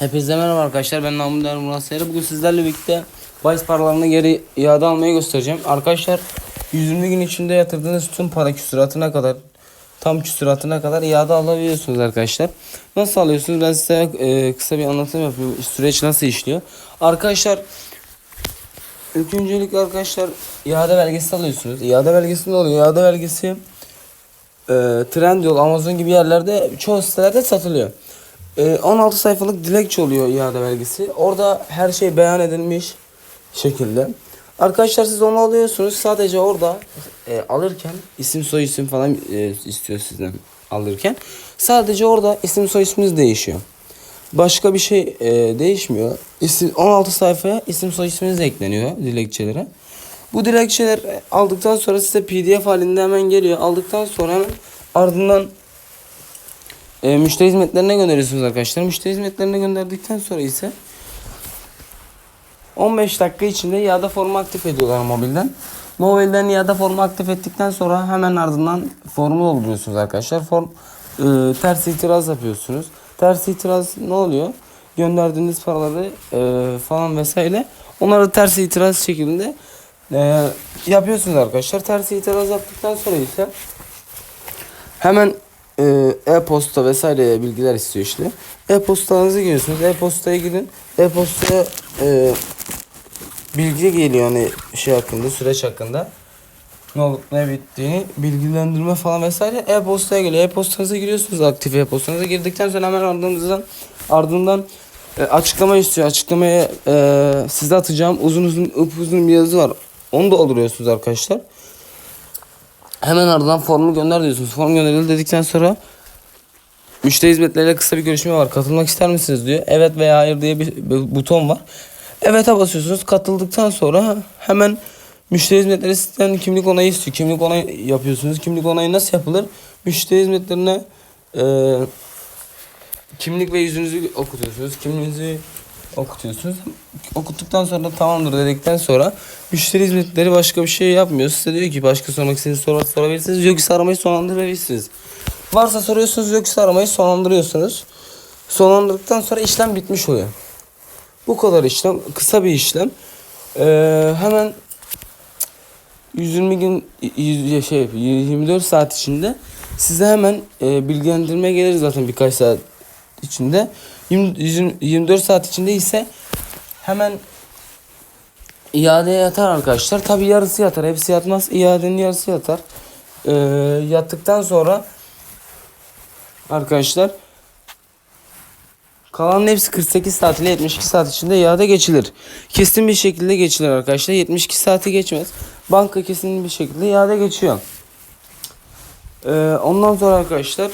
Hepinize merhaba arkadaşlar. Ben Namı Der Murat Sayarı. Bugün sizlerle birlikte bahis paralarını geri iade almayı göstereceğim. Arkadaşlar 120 gün içinde yatırdığınız tüm para küsuratına kadar tam küsuratına kadar iade alabiliyorsunuz arkadaşlar. Nasıl alıyorsunuz? Ben size e, kısa bir anlatım yapayım. Süreç nasıl işliyor? Arkadaşlar ilk öncelikle arkadaşlar iade belgesi alıyorsunuz. İade belgesi ne oluyor? İade belgesi e, Trendyol, Amazon gibi yerlerde çoğu sitelerde satılıyor. E, 16 sayfalık dilekçe oluyor iade belgesi. Orada her şey beyan edilmiş şekilde. Arkadaşlar siz onu alıyorsunuz. Sadece orada e, alırken isim soy isim falan e, istiyor sizden alırken. Sadece orada isim soy isminiz değişiyor. Başka bir şey e, değişmiyor. İsim, 16 sayfaya isim soy isminiz ekleniyor dilekçelere. Bu dilekçeler aldıktan sonra size pdf halinde hemen geliyor. Aldıktan sonra hemen ardından e, müşteri hizmetlerine gönderiyorsunuz arkadaşlar. Müşteri hizmetlerine gönderdikten sonra ise 15 dakika içinde iade formu aktif ediyorlar mobilden. Mobilden iade formu aktif ettikten sonra hemen ardından formu dolduruyorsunuz arkadaşlar. Form e, ters itiraz yapıyorsunuz. Ters itiraz ne oluyor? Gönderdiğiniz paraları e, falan vesaire onları ters itiraz şeklinde e, yapıyorsunuz arkadaşlar. Ters itiraz yaptıktan sonra ise Hemen e-posta vesaire bilgiler istiyor işte. E-postanızı giriyorsunuz. E-postaya gidin. E-postaya e, bilgi geliyor hani şey hakkında, süreç hakkında. Ne olup ne bittiğini bilgilendirme falan vesaire e-postaya geliyor. E-postanıza giriyorsunuz aktif e-postanıza girdikten sonra hemen ardından ardından e, açıklama istiyor. Açıklamaya e, size atacağım uzun uzun upuzun bir yazı var. Onu dolduruyorsunuz arkadaşlar. Hemen ardından formu gönder diyorsunuz. Form gönderildi dedikten sonra müşteri hizmetleriyle kısa bir görüşme var. Katılmak ister misiniz diyor. Evet veya hayır diye bir, buton var. Evet'e basıyorsunuz. Katıldıktan sonra hemen müşteri hizmetleri sizden kimlik onayı istiyor. Kimlik onayı yapıyorsunuz. Kimlik onayı nasıl yapılır? Müşteri hizmetlerine e, kimlik ve yüzünüzü okutuyorsunuz. Kimliğinizi okutuyorsunuz. Okuttuktan sonra tamamdır dedikten sonra müşteri hizmetleri başka bir şey yapmıyor. Size diyor ki başka sormak istediğiniz soru sorabilirsiniz. Yoksa aramayı sonlandırabilirsiniz. Varsa soruyorsunuz yoksa aramayı sonlandırıyorsunuz. Sonlandırdıktan sonra işlem bitmiş oluyor. Bu kadar işlem. Kısa bir işlem. Ee, hemen 120 gün y- şey 24 saat içinde size hemen e, bilgilendirme gelir zaten birkaç saat içinde. 20, 120 24 saat içinde ise hemen iadeye yatar arkadaşlar. Tabi yarısı yatar. Hepsi yatmaz. İadenin yarısı yatar. Ee, yattıktan sonra arkadaşlar Kalan hepsi 48 saat ile 72 saat içinde iade geçilir. Kesin bir şekilde geçilir arkadaşlar. 72 saati geçmez. Banka kesin bir şekilde iade geçiyor. Ee, ondan sonra arkadaşlar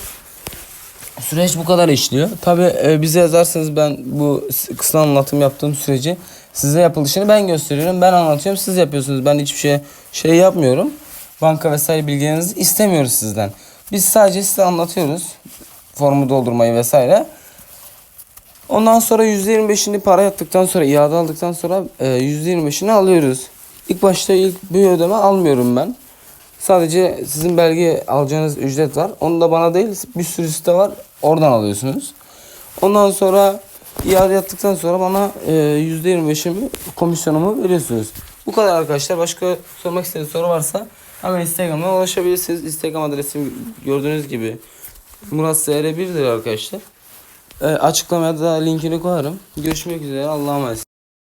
süreç bu kadar işliyor. Tabi bize yazarsanız ben bu kısa anlatım yaptığım süreci size yapılışını ben gösteriyorum. Ben anlatıyorum siz yapıyorsunuz. Ben hiçbir şey şey yapmıyorum. Banka vesaire bilgilerinizi istemiyoruz sizden. Biz sadece size anlatıyoruz. Formu doldurmayı vesaire. Ondan sonra %25'ini para yattıktan sonra iade aldıktan sonra e, %25'ini alıyoruz. İlk başta ilk bir ödeme almıyorum ben. Sadece sizin belge alacağınız ücret var. Onu da bana değil bir sürü site var. Oradan alıyorsunuz. Ondan sonra iade yaptıktan sonra bana e, %25'imi komisyonumu veriyorsunuz. Bu kadar arkadaşlar. Başka sormak istediğiniz soru varsa hemen Instagram'dan ulaşabilirsiniz. Instagram adresim gördüğünüz gibi Murat SR1'dir arkadaşlar. E, açıklamaya da linkini koyarım. Görüşmek üzere. Allah'a emanet.